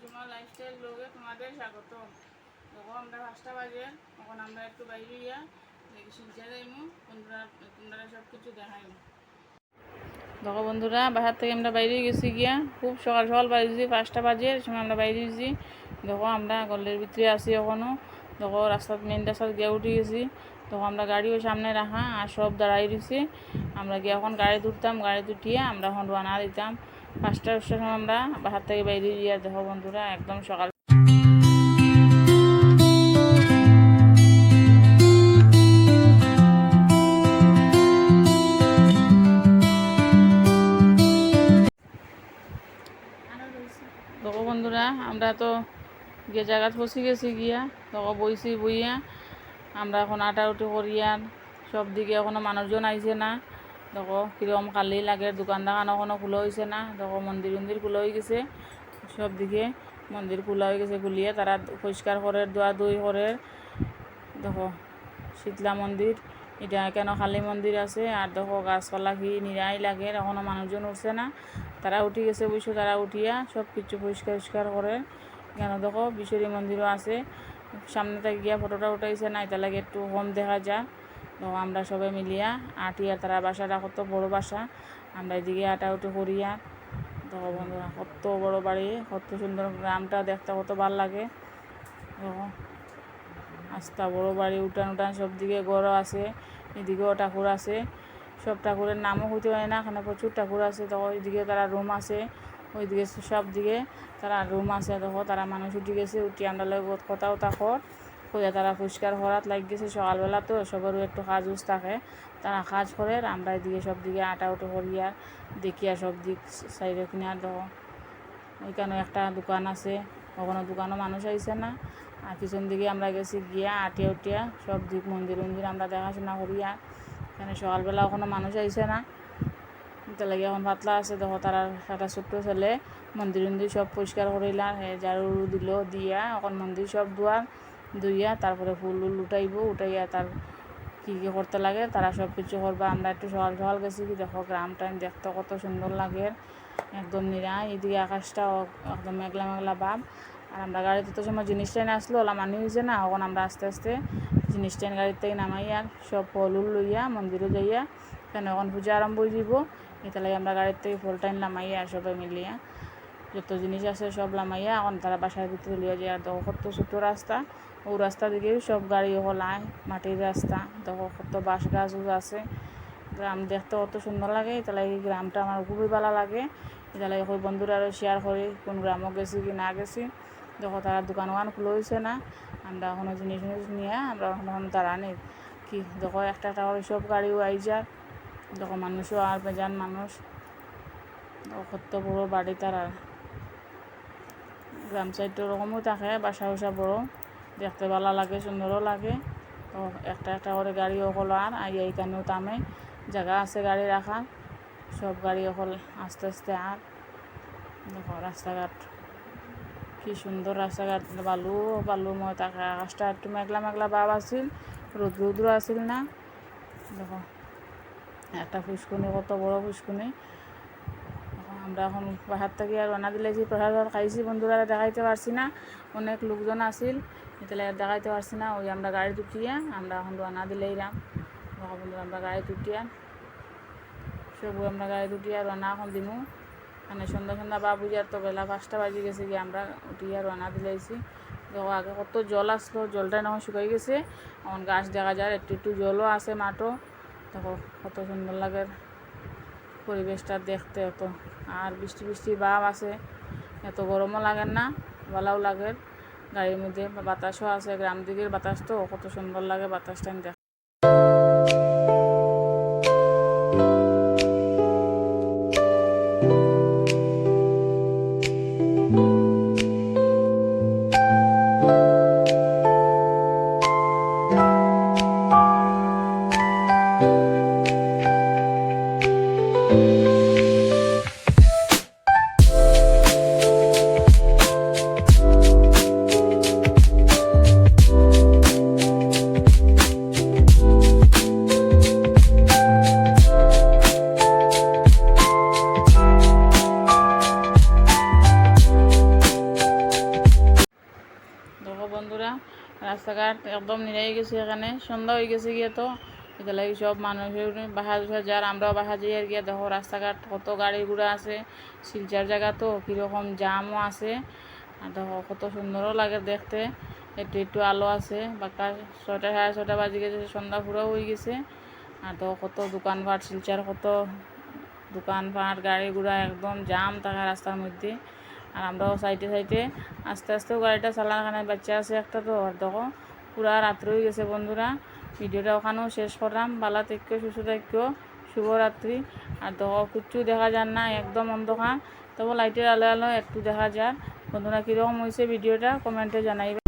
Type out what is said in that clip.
জুমা লাইফস্টাইল ব্লগে তোমাদের স্বাগত আমরা পাঁচটা বাজে। এখন আমরা একটু বাইরে যাইমু, বন্ধুরা, তোমরা সব কিছু দেখাইমু। দেখো বন্ধুরা বাসার থেকে আমরা বাইরে গেছি গিয়া। খুব সকাল সকাল বাজেছি পাঁচটা বাজে সময় আমরা বাইরে গেছি। দেখো, আমরা গলের ভিতরে আছি এখনও। দেখো, রাস্তার মেন রাস্তার গিয়া উঠে গেছি। তখন আমরা গাড়িও সামনে রাখা আর সব দাঁড়াই রয়েছে। আমরা গিয়ে এখন গাড়ি তুলতাম গাড়ি তুটিয়ে আমরা এখন রানা দিতাম। পাঁচটার সময় আমরা বাহার থেকে বাইরে গিয়ে দেখো বন্ধুরা, একদম সকাল দেখো বন্ধুরা, আমরা তো গিয়ে জায়গা ফসি গেছি গিয়া তখন বইছি বইয়া, আমরা এখন আটা উঠি করিয়ার সব দিকে এখনও মানুষজন আইছে না। দেখো, কীরকম কালি লাগে দোকান দাকান এখনও খোলা হয়েছে না। দেখো মন্দির মন্দির খোলা হয়ে গেছে। সব দিকে মন্দির খোলা হয়ে গেছে, খুলিয়ে তারা পরিষ্কার করে দোয়া দই করে দেখো, শীতলা মন্দির এটা কেন কালী মন্দির আছে আর দেখো, গাছপালা কি নিরাই লাগে, এখনও মানুষজন উঠছে না। তারা উঠি গেছে বুঝছ তারা উঠিয়া সব কিছু পরিষ্কার পরিষ্কার করে কেন দেখো বিশ্বরী মন্দিরও আছে। সামনে থেকে গিয়া ফটোটা উঠাইছে না এটা লাগে একটু কম দেখা যায় তো আমরা সবাই মিলিয়া আটিয়া তারা বাসাটা কত বড় বাসা। আমরা এদিকে আটা উঠে করিয়া দেখো বন্ধুরা কত বড় বাড়ি, কত সুন্দর গ্রামটা দেখতে কত ভালো লাগে। আস্তা বড় বাড়ি, উঠান উঠান সব দিকে ঘরও আছে, এদিকেও ঠাকুর আছে। সব ঠাকুরের নামও হইতে পারে না, এখানে প্রচুর ঠাকুর আছে। তো ওইদিকে তারা রুম আছে, ওইদিকে সব দিকে তারা রুম আছে। দেখো, তারা মানুষ উঠে গেছে, উঠি আমরা কথাও কইয়া তারা পরিষ্কার করাত লাগ গেছে সকালবেলা তো, সবারও একটু কাজ উজ থাকে। তারা কাজ করে আমরা এদিকে সব দিকে আটা উটো করিয়া দেখিয়া সব দিক সাইডে কিনা দেখো ওইখানে একটা দোকান আছে, ওখানে দোকানও মানুষ আইছে না। আর পিছন দিকে আমরা গেছি গিয়া আটিয়া উটিয়া সব দিক মন্দির মন্দির আমরা দেখাশোনা করিয়া। এখানে সকালবেলা ওখানে মানুষ আইছে না। তার লাগে এখন পাতলা আছে, দেখো তারা একটা ছোট্ট ছেলে মন্দির মন্দির সব পরিষ্কার করিলা ঝাড়ু দিল দিয়া, এখন মন্দির সব দুয়ার। ধুইয়া তারপরে ফুল উল উঠাইব, উঠাইয়া তার কী কী করতে লাগে, তারা সব কিছু করবা। আমরা একটু সকাল সকাল গেছি কি দেখো, গ্রাম টাইম দেখতে কত সুন্দর লাগে, একদম নিরা এদিকে আকাশটা একদম মেঘলা মেঘলা ভাব আর আমরা গাড়িতে তো সময় জিনিস ট্রেন আসলো, ওলা মানি হয়েছে না, এখন আমরা আস্তে আস্তে জিনিস ট্রেন গাড়ির থেকে নামাই আর সব ফল উল লইয়া, মন্দিরে যাইয়া কেন এখন পূজা আরম্ভ হয়ে যাব এটা লাগে আমরা গাড়ির থেকে ফল টাইম নামাইয়া সবাই মিলিয়া। যত জিনিস আছে সব লামাইয়া, এখন তারা বাসার ভিতরে লিয়ে যায়। তো কত ছোট রাস্তা। ও রাস্তা দিকে সব গাড়ি হলায় মাটির রাস্তা। দেখো কত বাঁশ গাছ আছে। গ্রাম দেখতে কত সুন্দর লাগে। এটা লাগে গ্রামটা আমার খুবই ভালো লাগে। লাগে ওই বন্ধুরা আরও শেয়ার করি কোন গ্রামও গেছি কি না গেছি। দেখো তারা দোকান ওখান খুলে হয়েছে না। আমরা এখনও জিনিস জিনিস নিয়ে আমরা এখন তারা নেই। কি দেখো একটা একটা করে সব গাড়িও আই যার দেখো মানুষও আর বেজান মানুষ। কত বড় বাড়ি তারা। গ্রাম সাইডটা ওরকমও থাকে, বাসা উসা বড়। দেখতে ভালো লাগে সুন্দরও লাগে। তো একটা একটা করে গাড়ি অকল আর আই এইখানেও তামে। জায়গা আছে গাড়ি রাখার, সব গাড়ি অকল আস্তে আস্তে আর দেখো রাস্তাঘাট, কি সুন্দর রাস্তাঘাট। বালু বালুময় থাকে আকাশটা একটু মেঘলা মেঘলা ভাব আছিল, রোদ্র রুদ্র আছিল না। দেখো, একটা ফুসকুনি কত বড় ফুসকুনি আমরা এখন বাহার থেকে আর রান্না দিলেছি প্রসাদ খাইছি, বন্ধুরা দেখাইতে পারছি না। অনেক লোকজন আসিল এতলে দেখাইতে পারছি না। ওই আমরা গাড়ি তুটিয়া আমরা এখন রান্না দিলেই রাম বন্ধুরা, আমরা গাড়ি তুটিয়া সবু আমরা গাড়ি তুটিয়া রান্না এখন দিমু। মানে সন্ধ্যা সন্ধ্যা বা বুঝার তো বেলা পাঁচটা বাজে গেছে গিয়ে আমরা উঠি উঠিয়া রান্না দিলাইছি দেখো আগে কত জল আসলো জলটা এখন শুকাই গেছে। এখন গাছ দেখা যায়, একটু একটু জলও আছে মাঠও দেখো কত সুন্দর লাগে পরিবেশটা দেখতে অত। আর বৃষ্টি বৃষ্টি বাপ আছে। এত গরমও লাগে না ভালোও লাগে। গাড়ির মধ্যে বাতাসও আছে, গ্রাম দিকের বাতাস তো, কত সুন্দর লাগে বাতাসটা দেখ গেছি এখানে সন্ধ্যা হয়ে গেছে গিয়ে তো এটা লাগে সব মানুষের বাহা যার আমরাও বাহা যাই আর গিয়ে দেখো রাস্তাঘাট কত গাড়ি ঘোড়া আছে শিলচার জায়গা তো কীরকম জামও আছে। আর দেখো, কত সুন্দরও লাগে দেখতে। একটু একটু আলো আছে। বাক্কা ছয়টা সাড়ে ছটা বাজে গেছে সন্ধ্যা পুরো হয়ে গেছে। আর তো কত দোকানপাট শিলচার কত দোকানপাট গাড়ি ঘোড়া একদম জাম থাকা রাস্তার মধ্যে। আমরাও সাইডে সাইডে আস্তে আস্তেও গাড়িটা চালানো এখানে বাচ্চা আছে একটা তো, আর দেখো পুরা রাত্রি হয়ে গেছে বন্ধুরা। ভিডিওটা ওখানেও শেষ করলাম বালা থেকে সুস্থ থেকে শুভরাত্রি আর দেখো, কিচ্ছু দেখা যান না একদম অন্ধকার তবু লাইটের আলো আলো, একটু দেখা যায় বন্ধুরা, কীরকম হয়েছে ভিডিওটা, কমেন্টে জানাইবে।